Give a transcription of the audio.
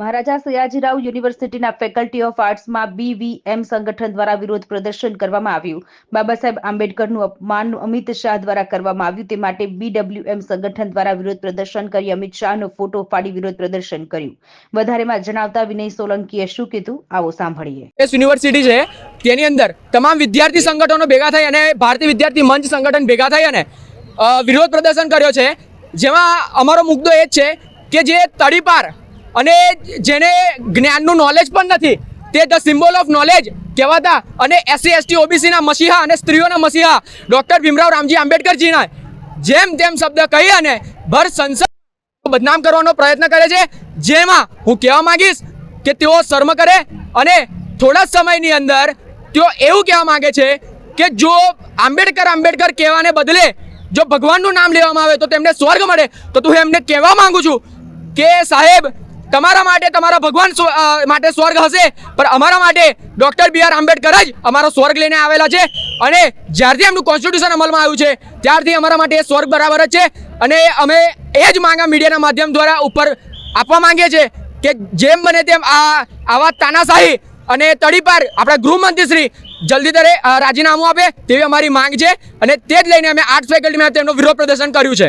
મહારાજા સયાજીરાવ યુનિવર્સિટીના faculty of આર્ટ્સમાં BVM સંગઠન દ્વારા વિરોધ પ્રદર્શન કરવામાં આવ્યું. બાબા સાહેબ આંબેડકરનું અપમાન અમિત શાહ દ્વારા કરવામાં આવ્યું. તે માટે બીડબ્લ્યુએમ સંગઠન દ્વારા વિરોધ પ્રદર્શન કરી અમિત શાહનો ફોટો ફાડી વિરોધ પ્રદર્શન કર્યું. વધારેમાં જણાવતા વિનય સોલંકીએ શું કીધું? આવો સાંભળીએ. યુનિવર્સિટી છે. તેની અંદર તમામ વિદ્યાર્થી સંગઠનો ભેગા થઈ અને ભારતીય વિદ્યાર્થી મંચ સંગઠન ભેગા થઈ અને વિરોધ પ્રદર્શન કર્યો છે. જેમાં અમારો મુદ્દો એ જ છે કે જે તડીપાર અને જેને જ્ઞાનનું નોલેજ પણ નથી, તે ધ સિમ્બોલ ઓફ નોલેજ કહેવાતા અને એસસી એસટી ઓબીસીના મસીહા અને સ્ત્રીઓના મસીહા ડૉક્ટર ભીમરાવ રામજી આંબેડકરજીના, જેમ તેમ શબ્દ કહી અને ભર સંસદ બદનામ કરવાનો પ્રયત્ન કરે છે. જેમાં હું કહેવા માંગીશ કે તેઓ શર્મ કરે અને થોડા સમયની અંદર તેઓ એવું કહેવા માંગે છે કે જો આંબેડકર આંબેડકર કહેવાને બદલે જો ભગવાનનું નામ લેવામાં આવે તો તેમને સ્વર્ગ મળે. તો તું એમને કહેવા માગું છું કે સાહેબ તમારા માટે તમારા ભગવાન માટે સ્વર્ગ હશે, પણ અમારા માટે ડૉક્ટર બી આર આંબેડકર જ અમારો સ્વર્ગ લઈને આવેલા છે. અને જ્યારથી એમનું કોન્સ્ટિટ્યુશન અમલમાં આવ્યું છે, ત્યારથી અમારા માટે સ્વર્ગ બરાબર જ છે. અને અમે એ જ માંગા મીડિયાના માધ્યમ દ્વારા ઉપર આપવા માંગીએ છીએ કે જેમ બને તેમ આ, આવા તાનાશાહી અને તડીપાર આપણા ગૃહમંત્રી શ્રી જલ્દી તરે રાજીનામું આપે તેવી અમારી માંગ છે. અને તે જ લઈને અમે આર્ટ્સ ફેકલ્ટીમાં તેમનું વિરોધ પ્રદર્શન કર્યું છે.